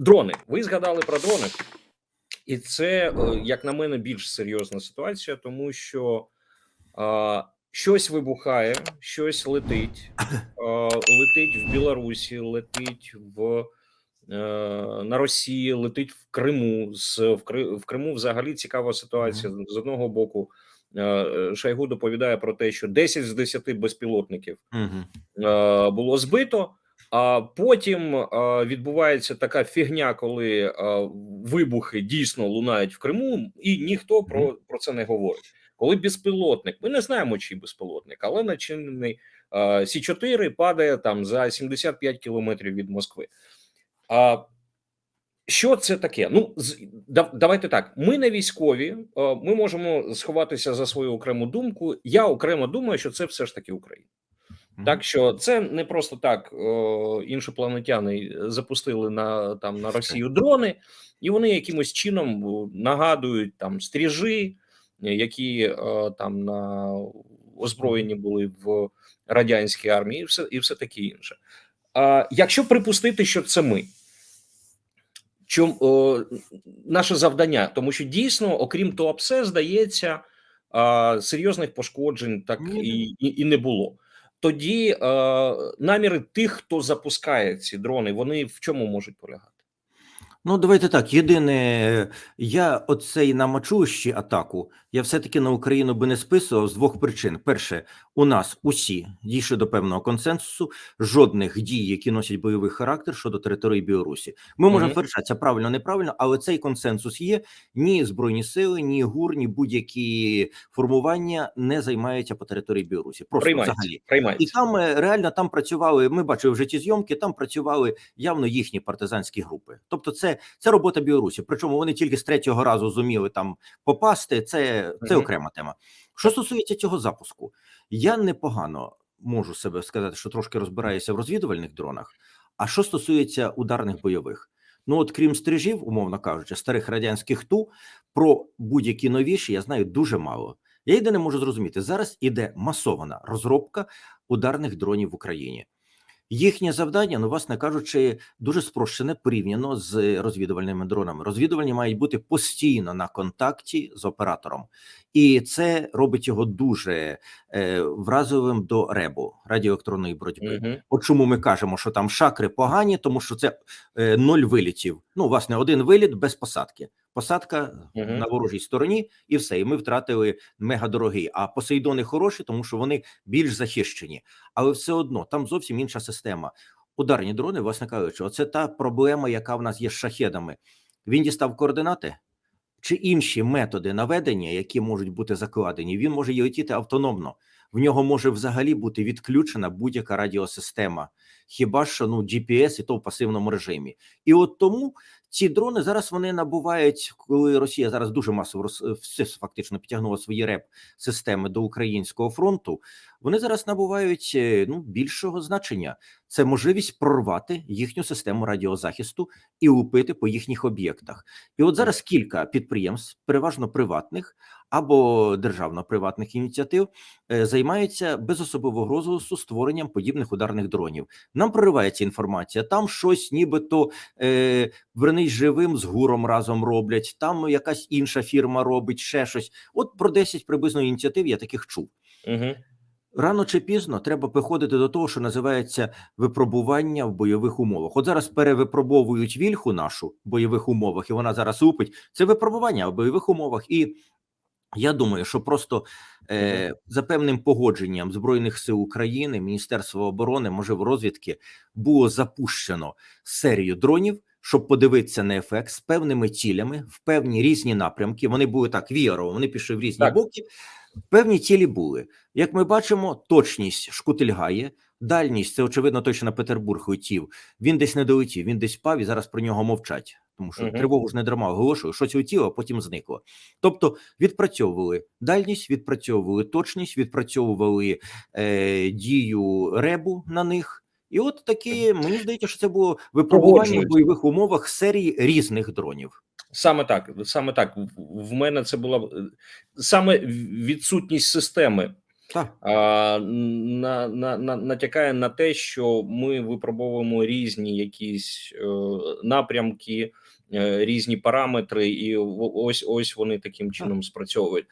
Дрони. Ви згадали про дрони, і це, е, як на мене, більш серйозна ситуація, тому що а, щось вибухає, щось летить, а, летить в Білорусі, летить в. е, На Росії летить в Криму з в, в Криму. Взагалі цікава ситуація. З одного боку, е, е, доповідає про те, що 10 з 10 безпілотників е, було збито. А потім відбувається така фігня, коли вибухи дійсно лунають в Криму, і ніхто про, про це не говорить. Коли безпілотник, ми не знаємо, чий безпілотник, але начинений Сі 4 падає там за 75 кілометрів від Москви. А що це таке? Ну давайте так. Ми не військові, ми можемо сховатися за свою окрему думку. Я окремо думаю, що це все ж таки Україна. Так що це не просто так. О, іншопланетяни запустили на там на Росію дрони, і вони якимось чином нагадують там стріжи, які е, там на озброєні були в радянській армії, і все і все таке інше. А якщо припустити, що це ми. Чом о, наше завдання, тому що дійсно, окрім ТОАПСЕ, здається, а, серйозних пошкоджень так і, і, і не було. Тоді е, наміри тих, хто запускає ці дрони, вони в чому можуть полягати? Ну, давайте так. Єдине, я оцей намачущий атаку, я все-таки на Україну би не списував з двох причин. Перше, у нас усі дійшли до певного консенсусу, жодних дій, які носять бойовий характер щодо території Білорусі. Ми можемо Мгм. тверджати, правильно, неправильно, але цей консенсус є. Ні збройні сили, ні ГУР, ні будь-які формування не займаються по території Білорусі. Просто Приймається, взагалі. І там е, реально там працювали. Ми бачили в житті зйомки. Там працювали явно їхні партизанські групи. Тобто, це, це робота Білорусі. Причому вони тільки з третього разу зуміли там попасти. Це, це окрема тема. Що стосується цього запуску, я непогано можу себе сказати, що трошки розбираюся в розвідувальних дронах. А що стосується ударних бойових, ну от крім стрижів, умовно кажучи, старих радянських ту про будь-які новіші я знаю дуже мало. Я єдине можу зрозуміти, зараз іде масована розробка ударних дронів в Україні. Їхнє завдання, ну власне кажучи, дуже спрощене порівняно з розвідувальними дронами. Розвідувальні мають бути постійно на контакті з оператором, і це робить його дуже е, вразовим до ребу радіоелектронної боротьби. Угу. От чому ми кажемо, що там шакри погані, тому що це е, ноль вилітів. Ну, власне, один виліт без посадки. Посадка Мгм. на ворожій стороні, і все. І ми втратили мегадорогий. А посейдони хороші, тому що вони більш захищені. Але все одно там зовсім інша система. Ударні дрони, власне кажучи, оце та проблема, яка в нас є з шахедами. Він дістав координати. Чи інші методи наведення, які можуть бути закладені, він може і летіти автономно. В нього може взагалі бути відключена будь-яка радіосистема, хіба що ну GPS і то в пасивному режимі. І от тому ці дрони зараз вони набувають, коли Росія зараз дуже масово роз- все фактично підтягнула свої реп системи до українського фронту. Вони зараз набувають е, ну більшого значення. Це можливість прорвати їхню систему радіозахисту і лупити по їхніх об'єктах. І от зараз кілька підприємств, переважно приватних або державно-приватних ініціатив, е, займаються без особливого розголосу створенням подібних ударних дронів. Нам проривається інформація. Там щось, нібито е, вернись живим з гуром разом роблять. Там якась інша фірма робить ще щось. От про 10 приблизно ініціатив я таких чув. Угу. Рано чи пізно треба приходити до того, що називається випробування в бойових умовах. От зараз перевипробовують вільху нашу в бойових умовах, і вона зараз лупить. Це випробування в бойових умовах. І я думаю, що просто е, за певним погодженням Збройних сил України, Міністерства оборони, можливо, розвідки було запущено серію дронів. Щоб подивитися на ефект з певними цілями в певні різні напрямки. Вони були так віярово, вони пішли в різні Так. боки. Певні цілі були. Як ми бачимо, точність шкутильгає, дальність це очевидно той, що на Петербург летів. Він десь не долетів, він десь впав і зараз про нього мовчать. Тому що Мгм. тривогу ж не дарма оголошую, щось летіло, а потім зникло. Тобто відпрацьовували дальність, відпрацьовували точність, відпрацьовували е, дію ребу на них. І от такі мені здається, що це було випробування в бойових умовах серії різних дронів. Саме так, саме так. В- мене це була саме відсутність системи а, на, на, на, натякає на те, що ми випробовуємо різні якісь е, напрямки, е, різні параметри, і ось ось вони таким чином спрацьовують.